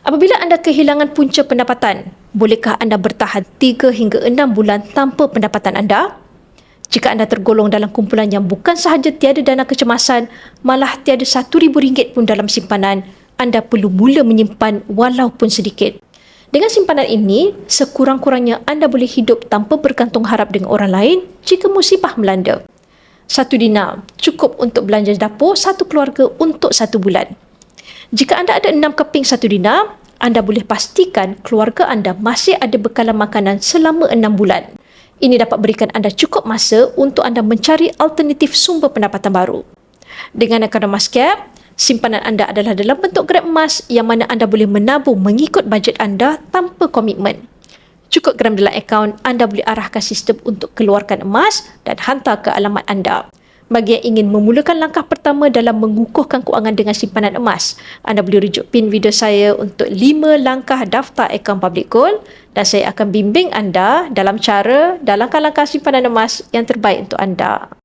Apabila anda kehilangan punca pendapatan, bolehkah anda bertahan 3 hingga 6 bulan tanpa pendapatan anda? Jika anda tergolong dalam kumpulan yang bukan sahaja tiada dana kecemasan, malah tiada RM1,000 pun dalam simpanan, anda perlu mula menyimpan walaupun sedikit. Dengan simpanan ini, sekurang-kurangnya anda boleh hidup tanpa bergantung harap dengan orang lain jika musibah melanda. Satu dinar cukup untuk belanja dapur satu keluarga untuk satu bulan. Jika anda ada enam keping satu dinar, anda boleh pastikan keluarga anda masih ada bekalan makanan selama enam bulan. Ini dapat berikan anda cukup masa untuk anda mencari alternatif sumber pendapatan baru. Dengan emas cap, simpanan anda adalah dalam bentuk grab emas yang mana anda boleh menabung mengikut bajet anda tanpa komitmen. Cukup gram dalam akaun, anda boleh arahkan sistem untuk keluarkan emas dan hantar ke alamat anda. Bagi yang ingin memulakan langkah pertama dalam mengukuhkan kewangan dengan simpanan emas, anda boleh rujuk pin video saya untuk 5 langkah daftar akaun public gold dan saya akan bimbing anda dalam cara dan langkah-langkah simpanan emas yang terbaik untuk anda.